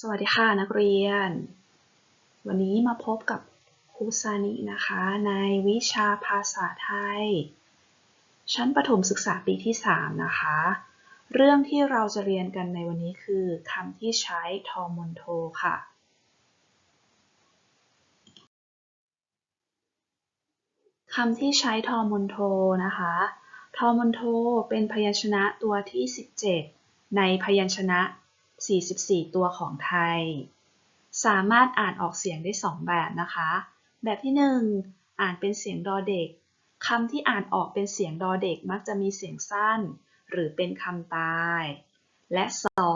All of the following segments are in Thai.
สวัสดีค่ะนักเรียน วันนี้มาพบกับครูซานินะคะ ในวิชาภาษาไทย ชั้นประถมศึกษาปีที่ 3 นะคะ เรื่องที่เราจะเรียนกันในวันนี้คือคำที่ใช้ทอมอนโทค่ะ คำที่ใช้ทอมอนโทนะคะ ทอมอนโทเป็นพยัญชนะตัวที่ 17 ในพยัญชนะ 44 ตัวของไทย สามารถอ่านออกเสียงได้ 2 แบบนะคะ แบบที่ 1 อ่านเป็นเสียงดอเด็กคำที่อ่านออกเป็นเสียงดอเด็กมักจะมีเสียงสั้น หรือเป็นคำตาย และ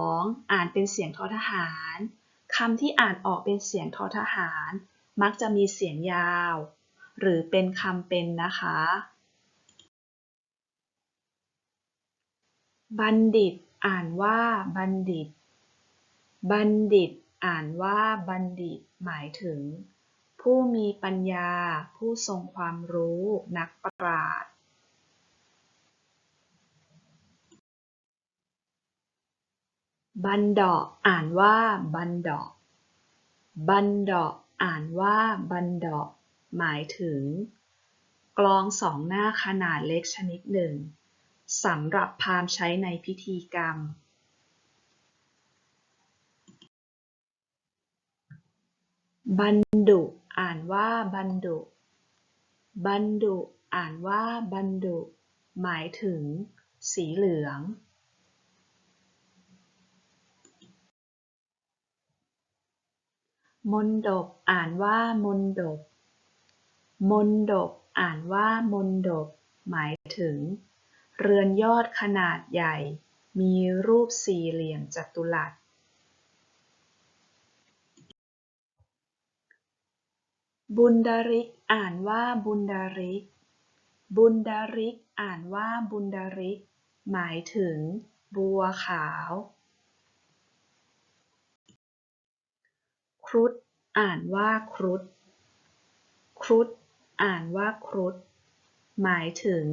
2. อ่านเป็นเสียงทอทหารคำที่อ่านออกเป็นเสียงทอทหาร มักจะมีเสียงยาว หรือเป็นคำเป็นนะคะ บัณฑิต อ่านว่าบัณฑิต บัณฑิต อ่านว่าบัณฑิต หมายถึง ผู้มีปัญญา ผู้ทรงความรู้ นักปราชญ์บันดาะอ่านว่าบันดาะบันดาะอ่านว่าบันดาะหมายถึง กลองสองหน้าขนาดเล็กชนิดหนึ่งสำหรับพามใช้ในพิธีกรรม บันดุ อ่านว่าบันดุ บันดุ อ่านว่าบันดุ หมายถึง สีเหลืองมนดบอ่านว่ามนดบมนดบอ่านว่ามนดบหมายถึง เรือนยอดขนาดใหญ่ มีรูปสี่เหลี่ยมจัตุรัส บุญดาริก อ่านว่าบุญดาริก บุญดาริก อ่านว่าบุญดาริก หมายถึง บัวขาว ครุฑ อ่านว่าครุฑ ครุฑ อ่านว่าครุฑ หมายถึง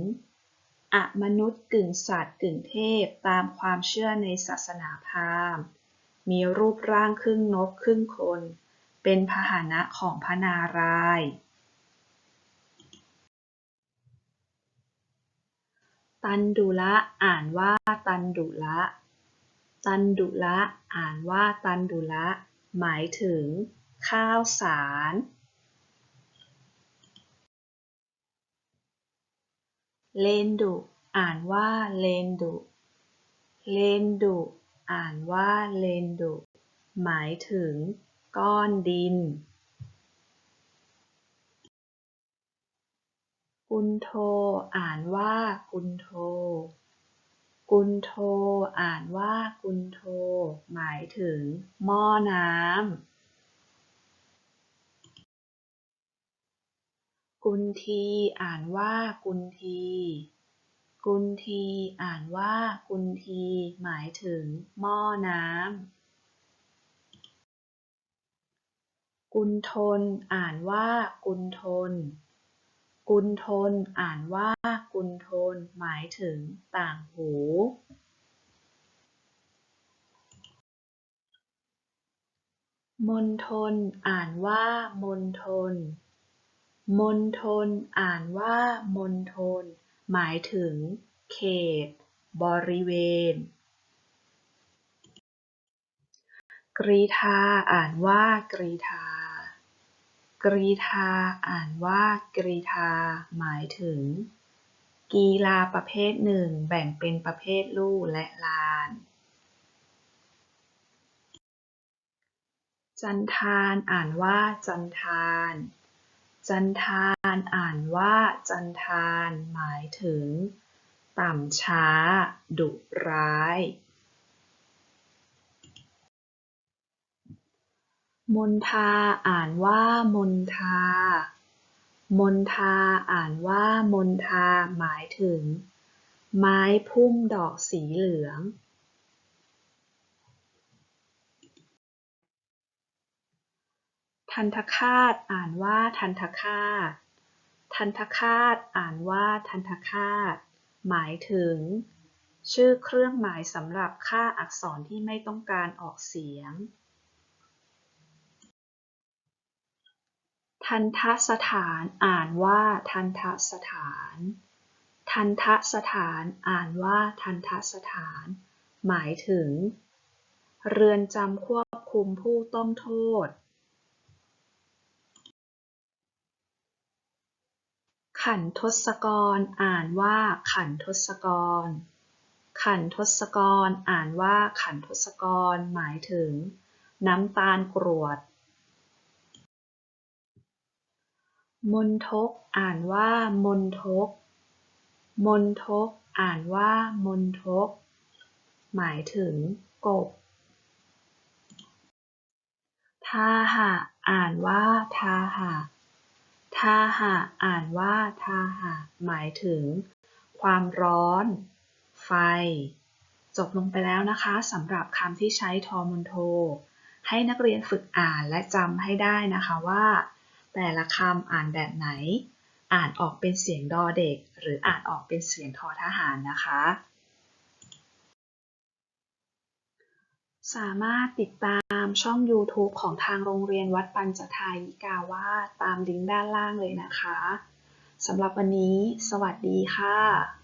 อมนุษย์กึ่งสัตว์กึ่งเทพตามความเชื่อในศาสนาพราหมณ์ มีรูปร่างครึ่งนกครึ่งคน เป็นพาหนะของพระนารายณ์ตันดุละอ่านว่าตันดุละ ตันดุละอ่านว่าตันดุละ หมายถึง ข้าวสาร เลนดุ อ่านว่าเลนดุ เลนดุ อ่านว่าเลนดุ หมายถึง ก้อนดิน กุนโท อ่านว่ากุนโท กุนโท อ่านว่ากุนโท หมายถึง หม้อน้ำ กุนที อ่านว่ากุนทีกุนที อ่านว่ากุนที หมายถึง หม้อน้ำ กุนทน อ่านว่ากุนทน กุนทน อ่านว่ากุนทน หมายถึงต่างหูมณฑลอ่านว่ามณฑลมณฑลอ่านว่ามณฑลหมายถึง เขต บริเวณกรีฑาอ่านว่ากรีฑา กรีฑาอ่านว่ากรีฑาหมายถึง กีฬาประเภทหนึ่ง แบ่งเป็นประเภทลู่และลาน จันทานอ่านว่าจันทาน จันทานอ่านว่าจันทาน หมายถึง ต่ำช้า ดุร้าย มนทาอ่านว่ามนทา มนทาอ่านว่ามนทาหมายถึง ไม้พุ่มดอกสีเหลือง ทันทคาตอ่านว่าทันทคาต ทันทคาตอ่านว่าทันทคาต หมายถึง ชื่อเครื่องหมายสำหรับค่าอักษรที่ไม่ต้องการออกเสียง ทันทสถานอ่านว่าทันทสถาน ทันทสถานอ่านว่าทันทสถาน หมายถึง เรือนจำควบคุมผู้ต้องโทษ ขันทศกรอ่านว่าขันทศกร ขันทศกรอ่านว่าขันทศกร หมายถึง น้ำตาลกรวด มนทก อ่านว่ามนทก มนทก อ่านว่ามนทก หมายถึงกบ ทาหะ อ่านว่าทาหะ ทาหะ อ่านว่าทาหะ หมายถึง ความร้อน ไฟ จบลงไปแล้วนะคะสำหรับคำที่ใช้ทอมนโท ให้นักเรียนฝึกอ่านและจำให้ได้นะคะว่า แต่ละคำอ่านแบบไหน อ่านออกเป็นเสียงดอเด็ก หรืออ่านออกเป็นเสียงทอทหารนะคะ สามารถติดตามช่อง YouTube ของทางโรงเรียนวัดปัญจทายิกาวาตามลิงก์ด้านล่างเลยนะคะสำหรับวันนี้ สวัสดีค่ะ